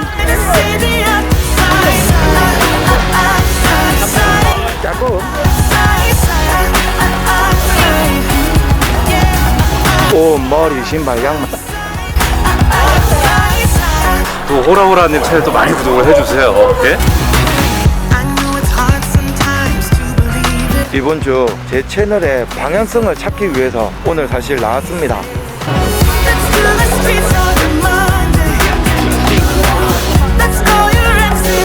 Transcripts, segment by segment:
가입시다. 자꾸 옷, 머리, 신발, 양말. 또 호라호라님 채널도 많이 구독을 해주세요. 예? 이번 주 제 채널의 방향성을 찾기 위해서 오늘 사실 나왔습니다.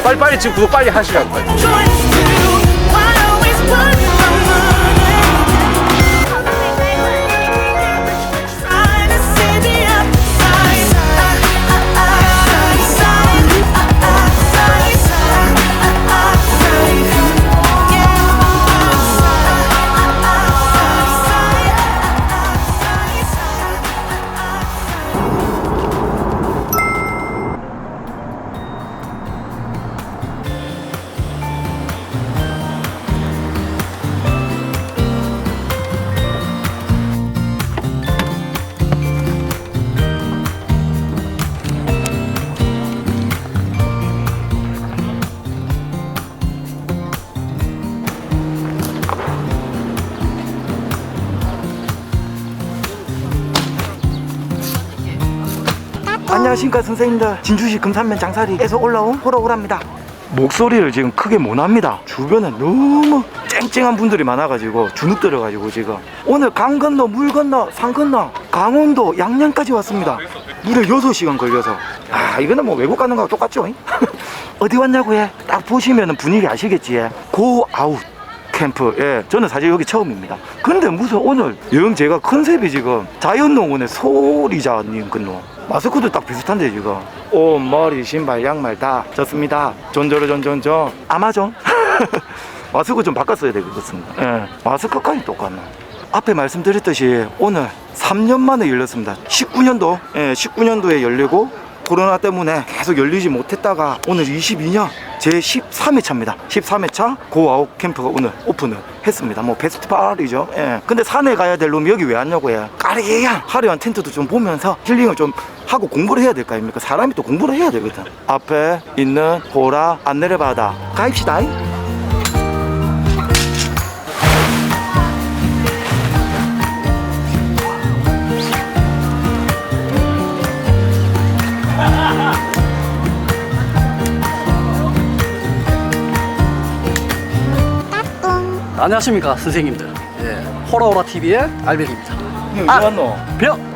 빨리 빨리 지금 구독 빨리 하시라고. 안녕하십니까 선생님들. 진주시 금산면 장사리에서 올라온 호러호랍니다. 목소리를 지금 크게 못합니다. 주변에 너무 쨍쨍한 분들이 많아가지고 주눅 들어가지고 지금. 오늘 강 건너 물 건너 산 건너 강원도 양양까지 왔습니다. 무려 6시간 걸려서. 아 이거는 뭐 외국 가는 거하고 똑같죠 어디 왔냐고 해딱 보시면 분위기 아시겠지 고 아웃 캠프. 예 저는 사실 여기 처음입니다. 근데 무슨 오늘 영 제가 컨셉이 지금 자연농원의 소리자님 근로 마스크도 딱 비슷한데 지금 옷 머리 신발 양말 다 졌습니다. 존저로존존존. 아마존? 마스크 좀 바꿨어야 되겠습니다. 예 마스크까지 똑같네. 앞에 말씀드렸듯이 오늘 3년 만에 열렸습니다. 19년도 예 19년도에 열리고 코로나 때문에 계속 열리지 못했다가 오늘 22년 제 13회차입니다. 13회차 고아웃 캠프가 오늘 오픈을 했습니다. 뭐 페스티벌이죠. 예. 근데 산에 가야 될 놈이 여기 왜 왔냐고 해요. 까리한 화려한 텐트도 좀 보면서 힐링을 좀 하고 공부를 해야 될 거 아닙니까? 사람이 또 공부를 해야 되거든. 앞에 있는 보라 안 내려바다 가입시다. 안녕하십니까 선생님들 예, 호라호라 TV의 알백입니다 형, 아. 왜 왔노? 벼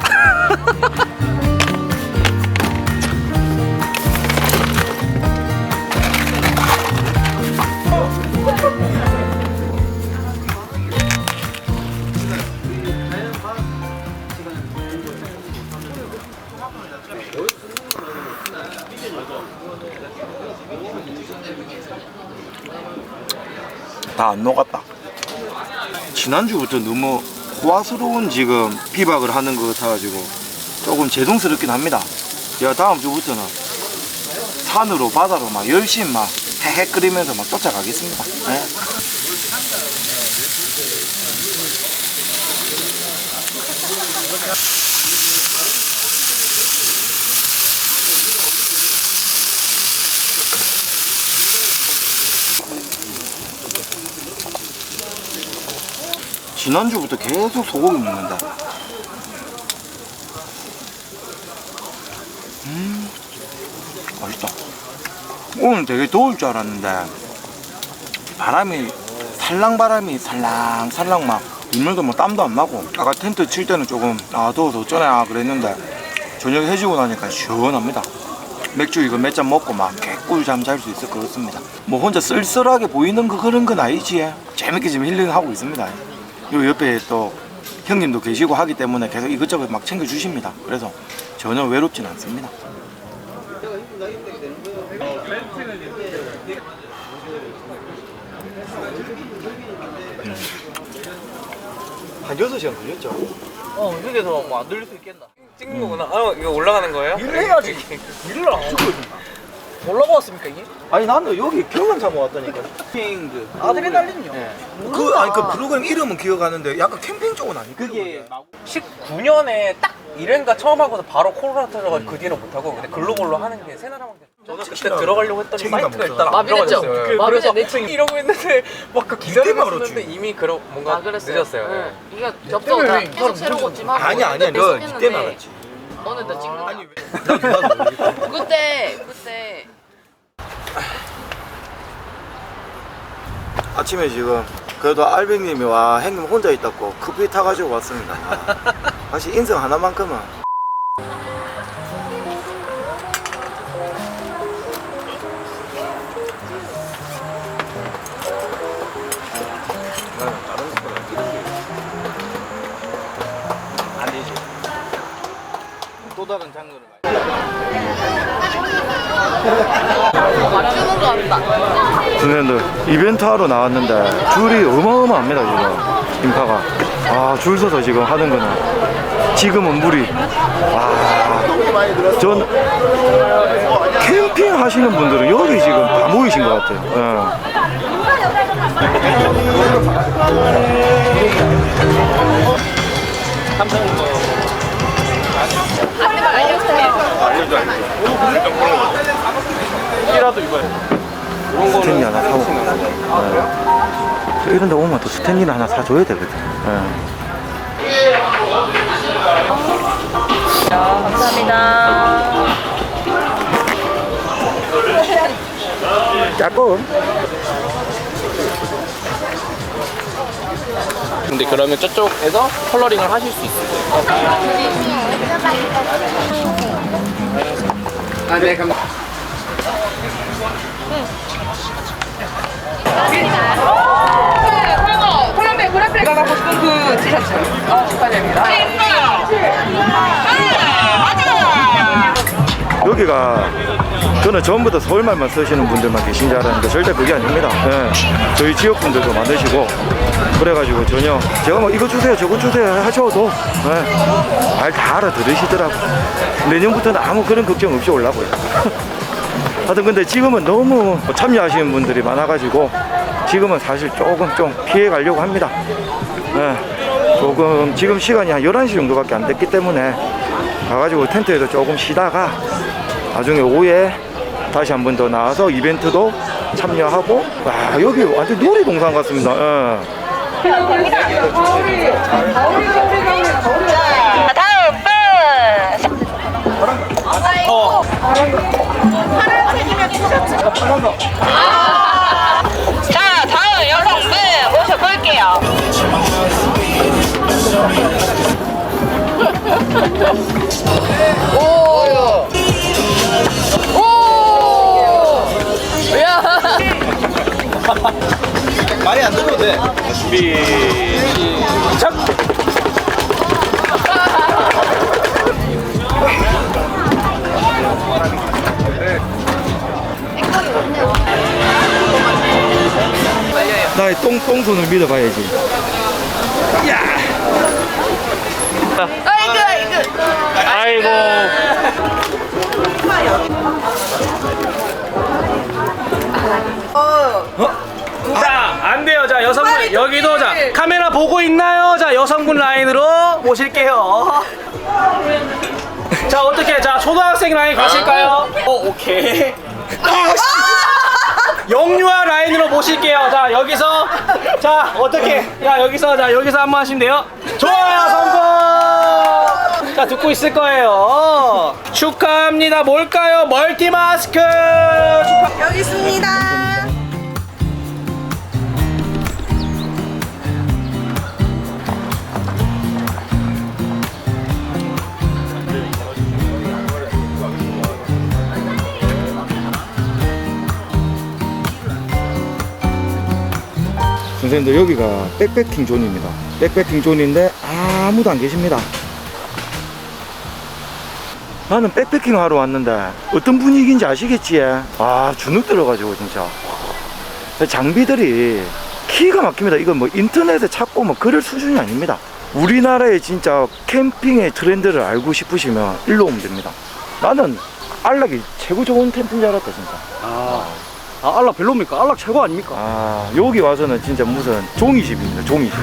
다 안 녹았다. 지난주부터 너무 호화스러운 지금 비박을 하는 것 같아가지고 조금 죄송스럽긴 합니다. 제가 다음 주부터는 산으로 바다로 막 열심히 막 헤헤거리면서 막 쫓아가겠습니다. 네. 지난주부터 계속 소고기 먹는다. 음, 맛있다. 오늘 되게 더울 줄 알았는데, 바람이, 살랑 바람이 살랑 살랑 막, 울면서 뭐 땀도 안 나고, 아까 텐트 칠 때는 조금, 아, 더워서 어쩌네, 아, 그랬는데, 저녁 해지고 나니까 시원합니다. 맥주 이거 몇 잔 먹고 막 개꿀 잠 잘 수 있을 것 같습니다. 뭐 혼자 쓸쓸하게 보이는 그 그런 건 아니지. 재밌게 지금 힐링하고 있습니다. 요 옆에 또 형님도 계시고 하기 때문에 계속 이것저것 막 챙겨주십니다. 그래서 전혀 외롭진 않습니다. 한 6시간 걸렸죠? 어, 여기서 뭐안 들릴 수 있겠나? 찍는 거구나. 아, 이거 올라가는 거예요? 일을 해야지 일을 안 하고 올라가 왔습니까 이게? 아니 나는 여기 경험 삼아 왔다니까. 캠핑 그 아드레날린요? 그 아니 그 프로그램 이름은 기억하는데 약간 캠핑 쪽은 아니고 그게 19년에 딱 1회인가 처음 하고서 바로 코로나 터져가지고 그 뒤에는 못하고 근데 글로벌로 하는 게 세 나라밖에 저는 그때 들어가려고 했더니 사이트가 안 마비됐죠? 들어가졌어요. 마비는 그래서 내 책- 이러고 있는데 막 그 기다리고 있었는데 이미 그러 뭔가 아 그랬어요. 늦었어요. 응. 네. 이게 접속 다 계속 새로운 팀하고 아니 아니야. 너 이때 말았지. 너는 더 찍는 거야. 아니 왜? 나도 나도. 모르겠다 그때 그때 아침에 지금 그래도 알백님이 와 형님 혼자 있다고 커피 타가지고 왔습니다. 아, 다시 인생 하나만큼은 선생님들 이벤트 하러 나왔는데 줄이 어마어마합니다 지금. 인파가. 아 줄 서서 지금 하는 거는. 지금은 물이. 아전 캠핑 하시는 분들은 여기 지금 다 모이신 것 같아요. 예. 스탠리 하나 사고. 예. 이런 데 오면 또 스탠리는 하나 사줘야 되거든. 예. 조금 근데 그러면 저쪽에서 컬러링을 하실 수 있어요 여기가 저는 전부 다 서울말만 쓰시는 분들만 계신 줄 알았는데 절대 그게 아닙니다. 예. 저희 지역 분들도 만드시고 그래가지고 전혀 제가 뭐 이거 주세요 저거 주세요 하셔도 예. 말다 알아들으시더라고. 내년부터는 아무 그런 걱정 없이 올라고요. 하여튼 근데 지금은 너무 참여하시는 분들이 많아가지고 지금은 사실 조금 좀 피해 가려고 합니다. 예. 조금 지금 시간이 한 11시 정도밖에 안 됐기 때문에 가가지고 텐트에서 조금 쉬다가 나중에 오후에 다시 한 번 더 나와서 이벤트도 참여하고 와 여기 완전 놀이동산 같습니다. 예. 안 들어도 돼 나의 똥 똥손을 믿어봐야지. 아이고 아이고. 자, 안 돼요. 자, 여성분 여기도 자 카메라 보고 있나요? 자, 여성분 라인으로 모실게요. 자, 어떻게? 자, 초등학생 라인 가실까요? 어, 오케이. 아, 씨. 영유아 라인으로 모실게요. 자, 여기서 자, 어떻게? 야, 여기서 자, 여기서 한 번 하시면 돼요. 좋아요, 성공. 자, 듣고 있을 거예요. 축하합니다. 뭘까요? 멀티 마스크. 축하. 여기 있습니다. 선생님들 여기가 백패킹 존입니다. 백패킹 존인데 아무도 안 계십니다. 나는 백패킹 하러 왔는데 어떤 분위기인지 아시겠지? 아 주눅 들어가지고 진짜 장비들이 키가 막힙니다. 이건 뭐 인터넷에 찾고 뭐 그럴 수준이 아닙니다. 우리나라의 진짜 캠핑의 트렌드를 알고 싶으시면 일로 오면 됩니다. 나는 안락이 최고 좋은 텐트인 줄 알았다 진짜. 아, 안락 별로입니까? 안락 최고 아닙니까? 아 여기 와서는 진짜 무슨 종이집입니다 종이집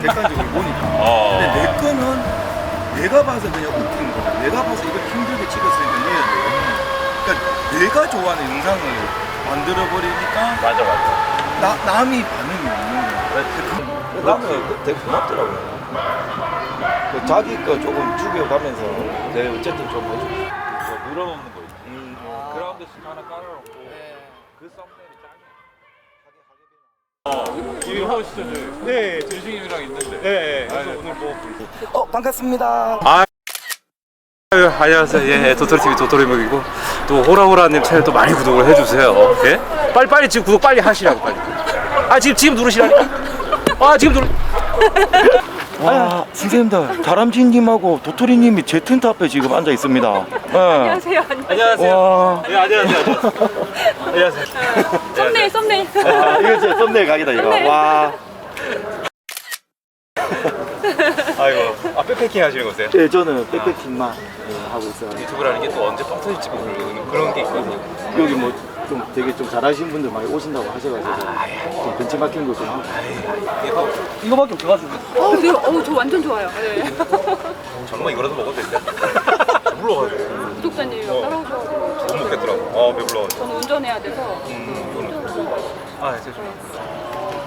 객관적으로 보니까. 어. 근데 내 거는 내가 봐서 그냥 웃긴 거야. 내가 봐서 이걸 힘들게 찍었으니까 내야 돼. 그러니까 내가 좋아하는 영상을 만들어 버리니까 맞아 맞아. 나 남이 반응이 없는 거야. 나는 되게 고맙더라고요. 그 자기 거 조금 죽여가면서 내가 어쨌든 좀 해줘. 뭐 늘어놓는 거 있지. 그라운드씩 하나 깔아놓고 그 썸네일이 짱이야. 우리 하우 시절에 네 준식님이랑 있는데. 네. 그래서 오늘 뭐. 어 반갑습니다. 아유, 안녕하세요. 예, 도토리 TV 도토리묵이고 또 호라호라님 채널 또 많이 구독을 해주세요. 예? 빨리 빨리 지금 구독 빨리 하시라고 빨리. 아 지금 지금 누르시라니까. 아 지금 누르. 와 선생님들 다람쥐님하고 도토리님이 제 텐트 앞에 지금 앉아 있습니다. 안녕하세요. 안녕하세요. 와. 예, 안녕하세요. 안녕하세요. 썸네일 썸네일. 아, 이거 진짜 썸네일 각이다 이거. 와. 아이고, 아 백패킹 하시는 거세요? 예, 저는 백패킹만 예, 하고 있어요. 유튜브라는 게 또 언제 뻥 터질지 모르는 그런 게 있거든요. 여기 뭐 좀 되게 좀 잘하시는 분들 많이 오신다고 하셔가지고 좀 벤치마킹 거좀 하고. 이거밖에 없어가지고. 어, 네, 어, 저 완전 좋아요. 네. 정말 이거라도 먹어도 된다. 배불러가지고 구독자님이랑 따라오셔서 못 먹겠더라고. 어 배불러. 저는 운전해야 돼서 아 죄송해요.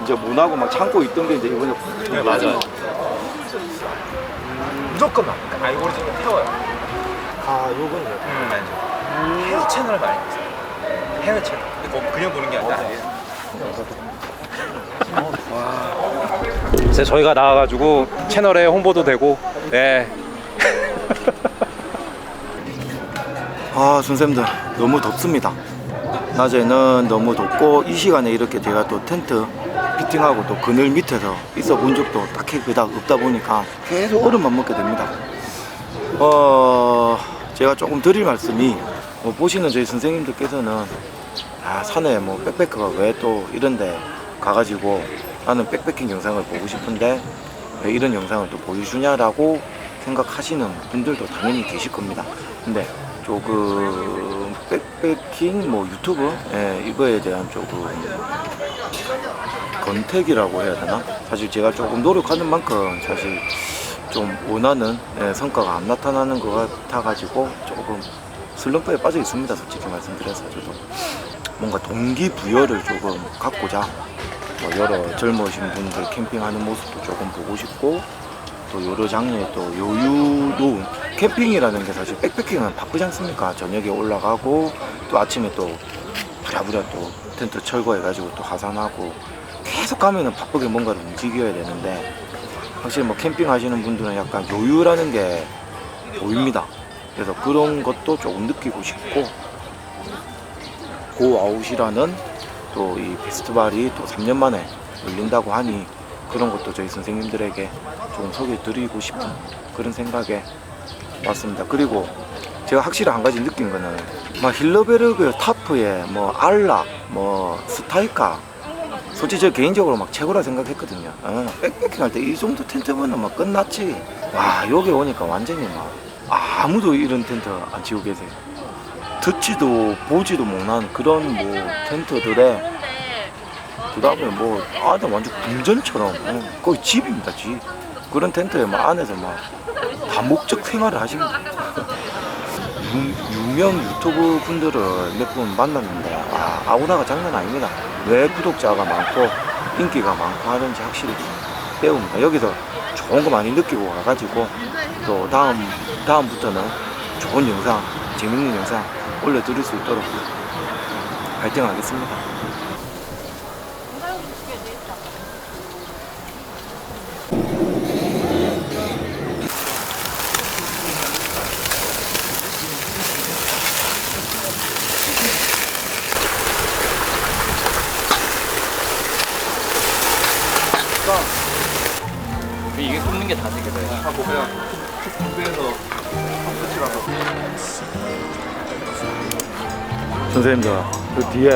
이제 못 하고 막 참고 있던 게 이제 이번에 네 맞아. 무조건 막 알고리즘을 태워요. 아 요건요. 음, 알죠. 해외 채널을 많이 보세요. 해외 채널. 근데 그거 그냥 보는 게 아니라. 그래서 저희가 나와가지고 채널에 홍보도 되고, 네. 아 선생님들 너무 덥습니다. 낮에는 너무 덥고 이 시간에 이렇게 제가 또 텐트 피팅하고 또 그늘 밑에서 있어 본 적도 딱히 그닥 없다 보니까 계속 얼음만 먹게 됩니다. 어 제가 조금 드릴 말씀이 뭐 보시는 저희 선생님들께서는 아 산에 뭐 백패커가 왜 또 이런데 가가지고 나는 백패킹 영상을 보고 싶은데 왜 이런 영상을 또 보여주냐라고 생각하시는 분들도 당연히 계실 겁니다. 근데 조금 백패킹 뭐 유튜브 예, 이거에 대한 조금 건택이라고 해야 되나? 사실 제가 조금 노력하는 만큼 사실 좀 원하는 예, 성과가 안 나타나는 것 같아가지고 조금 슬럼프에 빠져 있습니다. 솔직히 말씀드려서 저도 뭔가 동기부여를 조금 갖고자 뭐 여러 젊으신 분들 캠핑하는 모습도 조금 보고 싶고 또 여러 장르의 또 여유로운 캠핑이라는 게 사실 백패킹은 바쁘지 않습니까? 저녁에 올라가고 또 아침에 또 부랴부랴 또 텐트 철거해가지고 또 하산하고 계속 가면은 바쁘게 뭔가를 움직여야 되는데 확실히 뭐 캠핑 하시는 분들은 약간 여유라는 게 보입니다. 그래서 그런 것도 조금 느끼고 싶고 고아웃이라는 또 이 페스티벌이 또 3년 만에 열린다고 하니 그런 것도 저희 선생님들에게 조금 소개해 드리고 싶은 그런 생각에 왔습니다. 그리고 제가 확실히 한 가지 느낀 거는 막 힐러베르그 타프에 뭐 알라 뭐 스타이카 솔직히 저 개인적으로 막 최고라 생각했거든요. 어, 백패킹 할 때 이 정도 텐트면은 막 끝났지. 와 여기 오니까 완전히 막 아무도 이런 텐트 안 치고 계세요. 듣지도 보지도 못한 그런 뭐 텐트들에 그 다음에 뭐 안에 완전 궁전처럼 어, 거의 집입니다 집. 그런 텐트에 막 안에서 막 다목적 생활을 유, 유명 유튜브 분들을 몇 분 만났는데 아, 아우라가 장난 아닙니다. 왜 구독자가 많고 인기가 많고 하는지 확실히 배웁니다. 여기서 좋은 거 많이 느끼고 가가지고 또 다음 다음부터는 좋은 영상 재밌는 영상 올려드릴 수 있도록 파이팅 하겠습니다 이게 굽는 게 다 되게 돼. 하고 그냥 준비해서 선생님들 그 뒤에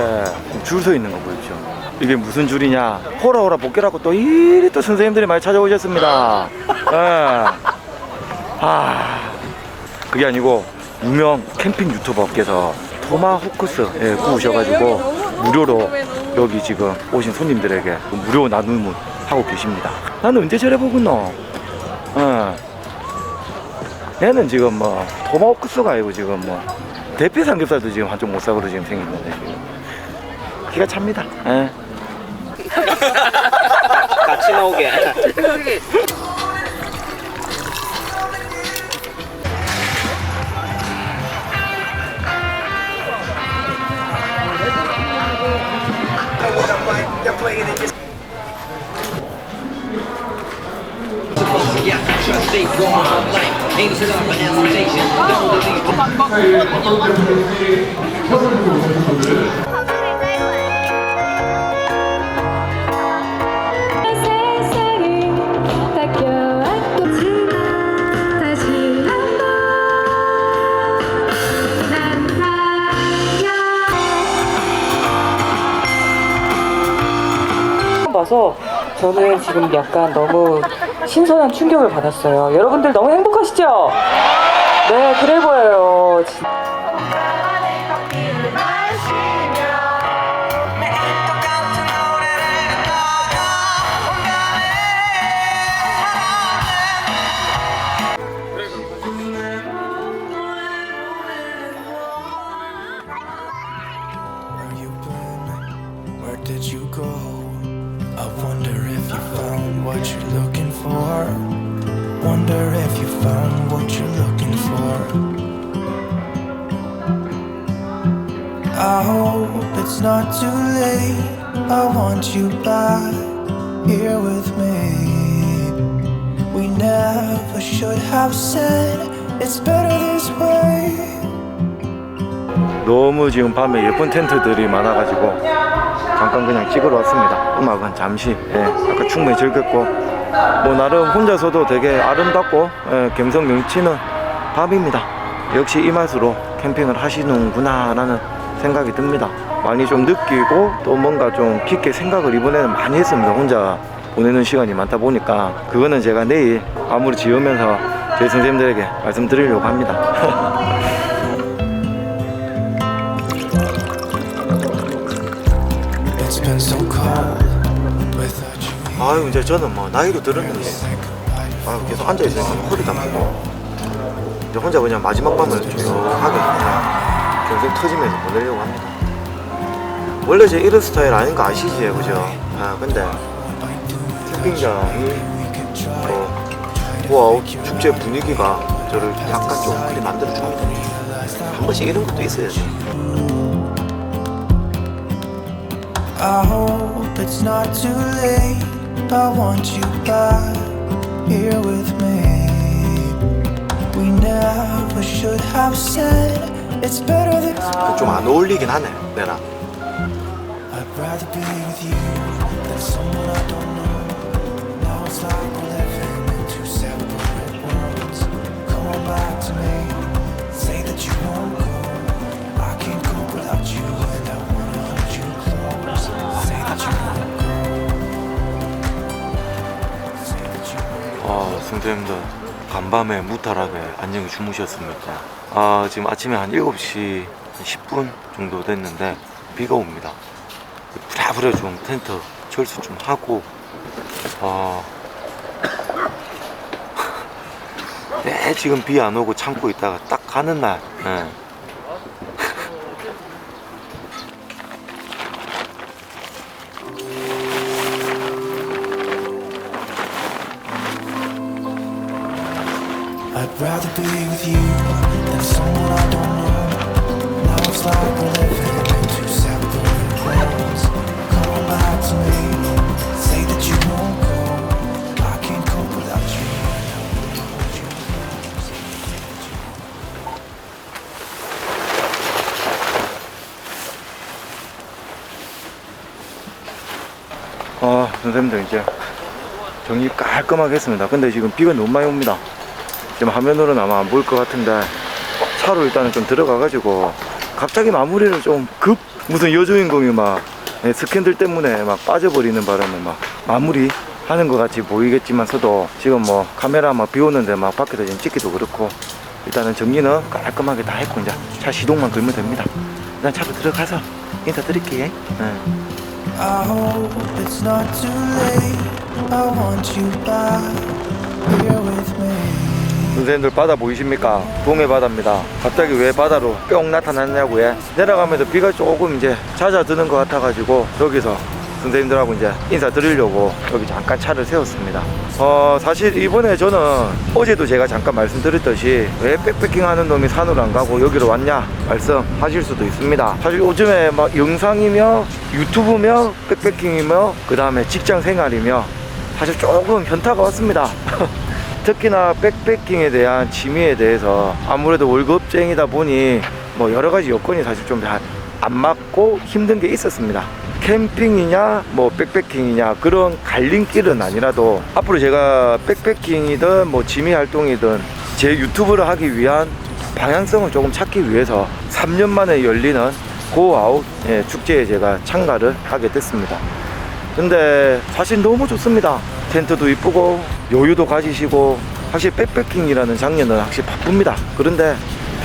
줄 서 있는 거 보이죠? 이게 무슨 줄이냐? 호라호라 복귀라고 또 이리 또 선생님들이 많이 찾아오셨습니다. 예. 아 그게 아니고 유명 캠핑 유튜버께서 토마호크스 예, 구우셔가지고 무료로 여기 지금 오신 손님들에게 무료 나눔을 하고 계십니다. 나는 언제 저래 보겠노? 어. 얘는 지금 뭐 토마호크스가 아니고 지금 뭐 대패 삼겹살도 지금 한쪽 못 사고로 지금 생겼는데 지금 기가 찹니다. 예. 같이 나오게. 세상을 바뀌어왔고 다시 한번 난 달려 봐서 저는 지금 약간 너무 신선한 충격을 받았어요. 여러분들 너무 행복하시죠? 네, 그래 보여요. 진- Where you been? Where did you go? I wonder if you found what you're looking not too late. I want you back here with me. We never should have said it's better this way. 너무 지금 밤에 예쁜 텐트들이 많아가지고 잠깐 그냥 찍으러 왔습니다. 음악은 잠시 예, 아까 충분히 즐겼고 뭐 나름 혼자서도 되게 아름답고 예, 감성 넘치는 밤입니다. 역시 이 맛으로 캠핑을 하시는구나라는 생각이 듭니다. 많이 좀 느끼고 또 뭔가 좀 깊게 생각을 이번에는 많이 했습니다. 혼자 보내는 시간이 많다 보니까 그거는 제가 내일 마무리 지으면서 저희 선생님들에게 말씀드리려고 합니다. 아유 이제 저는 뭐 나이도 들었는데 아 계속 앉아 있으니까 허리도 아프고 이제 혼자 그냥 마지막 밤을 조용하게 그냥 경생 터지면서 보내려고 합니다. 원래 제 이런 스타일 아닌 거 아시지 그죠? 아 근데 캠핑장이 뭐 고아웃 축제 분위기가 저를 약간 좀 그리 만들어 줍니다. 한 번씩 이런 것도 있어야죠. I hope it's not too late. I want you back here with me. We never should have said it's better this 좀안 어울리긴 하네 내랑. 아, 선생님들 간밤에 무탈하게 안녕히 주무셨습니까? 아, 지금 아침에 한 7시 10분 정도 됐는데 비가 옵니다. 부랴부랴 좀 텐트 철수 좀 하고 아, 네, 지금 비 안 오고 참고 있다가 딱 가는 날 예. 아, 선생님들 이제 정리 깔끔하게 했습니다. 근데 지금 비가 너무 많이 옵니다. 지금 화면으로는 아마 안 보일 것 같은데 차로 일단은 좀 들어가가지고 갑자기 마무리를 좀 급 무슨 여주인공이 막 네, 스캔들 때문에 막 빠져버리는 바람에 막 마무리 하는 것 같이 보이겠지만서도 지금 뭐 카메라 막 비 오는데 막 밖에서 지금 찍기도 그렇고 일단은 정리는 깔끔하게 다 했고 이제 차 시동만 걸면 됩니다. 일단 차로 들어가서 인사드릴게요. 네. I hope it's not too late. I want you back here with me. 선생님들 바다 보이십니까? 동해 바다입니다. 갑자기 왜 바다로 뿅 나타났냐고요? 내려가면서 비가 조금 이제 잦아드는 것 같아가지고 여기서 선생님들하고 이제 인사드리려고 여기 잠깐 차를 세웠습니다. 어, 사실 이번에 저는 어제도 제가 잠깐 말씀드렸듯이 왜 백패킹 하는 놈이 산으로 안 가고 여기로 왔냐 말씀하실 수도 있습니다. 사실 요즘에 막 영상이며 유튜브며 백패킹이며 그 다음에 직장 생활이며 사실 조금 현타가 왔습니다. 특히나 백패킹에 대한 취미에 대해서 아무래도 월급쟁이다 보니 뭐 여러 가지 여건이 사실 좀 안 맞고 힘든 게 있었습니다. 캠핑이냐 뭐 백패킹이냐 그런 갈림길은 아니라도 앞으로 제가 백패킹이든 뭐 취미 활동이든 제 유튜브를 하기 위한 방향성을 조금 찾기 위해서 3년 만에 열리는 고아웃 예, 축제에 제가 참가를 하게 됐습니다. 근데 사실 너무 좋습니다. 텐트도 이쁘고 여유도 가지시고 확실히 백패킹이라는 장르는 확실히 바쁩니다. 그런데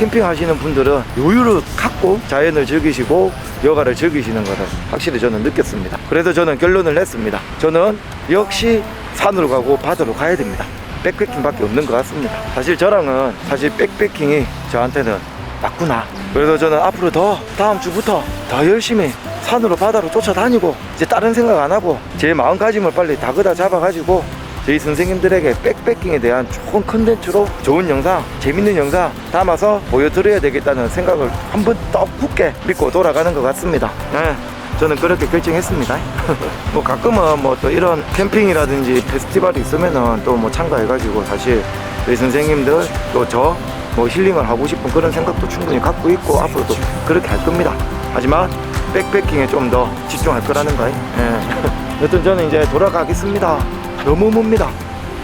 캠핑 하시는 분들은 여유를 갖고 자연을 즐기시고 여가를 즐기시는 것을 확실히 저는 느꼈습니다. 그래서 저는 결론을 냈습니다. 저는 역시 산으로 가고 바다로 가야 됩니다. 백패킹밖에 없는 것 같습니다. 사실 저랑은 사실 백패킹이 저한테는 맞구나. 그래서 저는 앞으로 더 다음 주부터 더 열심히 산으로 바다로 쫓아다니고 이제 다른 생각 안 하고 제 마음가짐을 빨리 다그다 잡아가지고 저희 선생님들에게 백패킹에 대한 좋은 컨텐츠로 좋은 영상, 재밌는 영상 담아서 보여드려야 되겠다는 생각을 한 번 더 굳게 믿고 돌아가는 것 같습니다. 네, 저는 그렇게 결정했습니다. 뭐 가끔은 뭐 또 이런 캠핑이라든지 페스티벌이 있으면은 또 뭐 참가해가지고 사실 저희 선생님들 또 저 뭐 힐링을 하고 싶은 그런 생각도 충분히 갖고 있고 앞으로도 그렇게 할 겁니다. 하지만 백패킹에 좀 더 집중할 거라는 거예요. 예. 여튼 저는 이제 돌아가겠습니다. 너무 멉니다.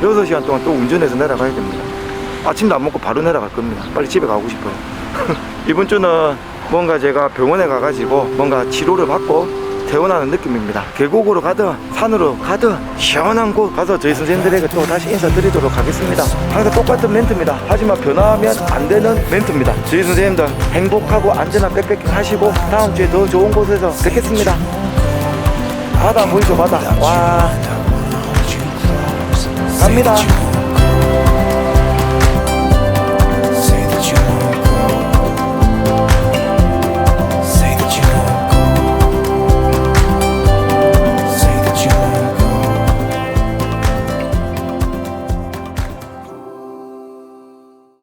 6시간 동안 또 운전해서 내려가야 됩니다. 아침도 안 먹고 바로 내려갈 겁니다. 빨리 집에 가고 싶어요. 이번 주는 뭔가 제가 병원에 가가지고 뭔가 치료를 받고 퇴원하는 느낌입니다. 계곡으로 가든 산으로 가든 시원한 곳 가서 저희 선생님들에게 또 다시 인사드리도록 하겠습니다. 항상 똑같은 멘트입니다. 하지만 변화하면 안 되는 멘트입니다. 저희 선생님들 행복하고 안전한 백패킹 하시고 다음 주에 더 좋은 곳에서 뵙겠습니다. 바다 보이죠 바다 와 갑니다.